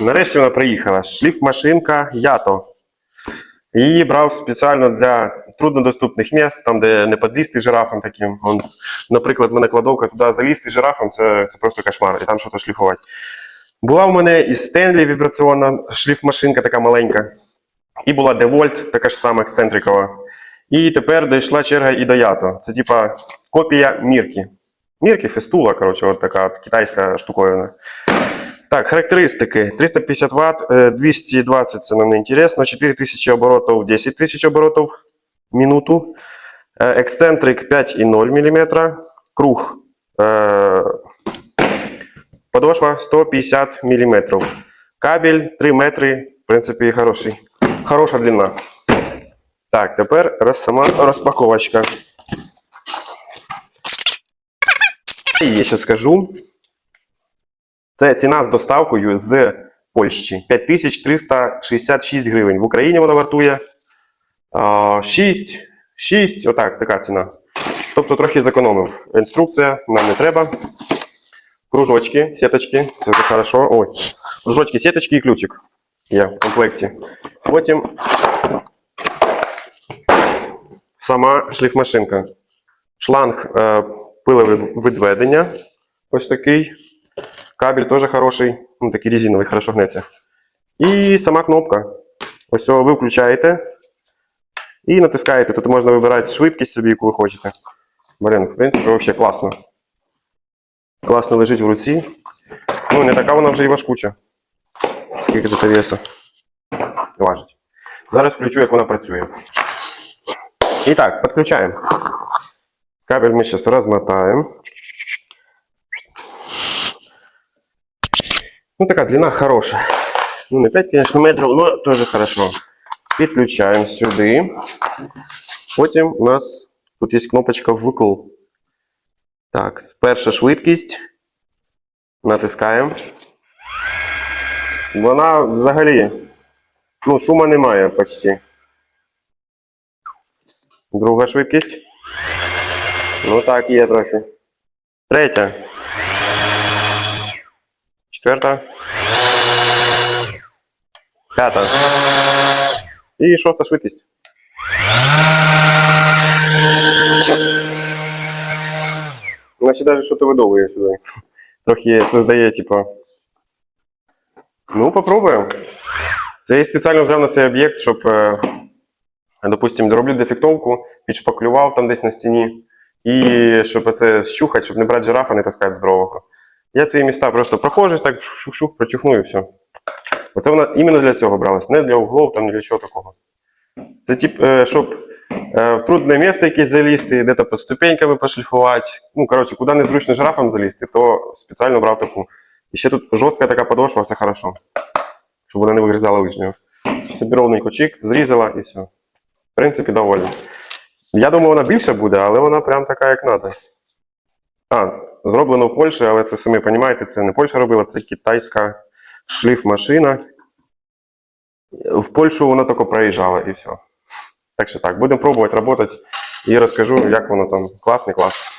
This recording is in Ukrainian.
Нарешті вона приїхала. Шліфмашинка Ято. Її брав спеціально для труднодоступних місць, там, де не підлізти жирафом таким. Он, наприклад, в мене кладовка туди залізти жирафом, це, це просто кошмар, і там щось шліфувати. Була в мене і Стенлі вібраційна шліфмашинка така маленька. І була DeWalt, така ж сама ексцентрикова. І тепер дійшла черга і до Ято. Це типа копія Мірки. Мірки, фестула, коротше, от така от китайська штуковина. Так, характеристики. 350 Вт, е, 220 це нам не інтересно, 4000 оборотів, 10 тисяч оборотів в минуту. Е, Ексцентрик 5,0 мм. Круг. е, Подошва 150 мм. Кабель 3 метри, в принципі, хороший. Хороша длина. Так, тепер роз, сама розпаковочка. І я ще скажу. Це ціна з доставкою з Польщі. 5366 гривень. В Україні вона вартує а, 6, 6, отак, така ціна. Тобто трохи зекономив. Інструкція нам не треба. Кружочки, сіточки, це вже хорошо. Ой, кружочки, сіточки і ключик є в комплекті. Потім сама шліфмашинка. Шланг е, пиловідведення. Ось такий. Кабель теж хороший, ну такий резиновий, хорошо гнеться. І сама кнопка. Ось ви включаєте і натискаєте. Тут можна вибирати швидкість собі, яку ви хочете. Блин, в принципі, взагалі класно. Класно лежить в руці. Ну, не така вона вже і важкуча. Скільки тут весу? Важить. Зараз включу, як вона працює. І так, підключаємо. Кабель ми зараз розмотаємо. Ну, така длина хороша. Ну, не 5, конечно, метрів, но тоже хорошо. Підключаємо сюди. Потім у нас тут є кнопочка викл. Так, перша швидкість. Натискаємо. Вона взагалі. Ну, шума немає почти. Друга швидкість. Ну так, є трохи. Третя. Четверта. П'ята. І шоста швидкість. Значить, навіть що то видовує сюди. Трохи создає, типа. Ну, попробуємо. Це я спеціально взяв на цей об'єкт, щоб, е, допустим, дороблю дефектовку, підшпаклював там десь на стіні. І щоб це щухати, щоб не брати жирафа, не таскати здорового. Я ці міста просто проходжусь, так шух-шух, прочухну і все. Оце вона іменно для цього бралась, не для углов, там, для чого такого. Це тип, е, щоб е, в трудне місце якесь залізти, де-то під ступеньками пошліфувати. Ну, коротше, куди незручно жирафам залізти, то спеціально брав таку. І ще тут жорстка така подошва, це хорошо. Щоб вона не вигризала лишнього. Собі ровненько чик, зрізала і все. В принципі, доволі. Я думаю, вона більше буде, але вона прям така, як треба. А, зроблено в Польщі, але це самі розумієте, це не Польща робила, це китайська шліфмашина. В Польщу вона тільки проїжджала і все. Так що так, будемо пробувати працювати і розкажу, як воно там класний клас.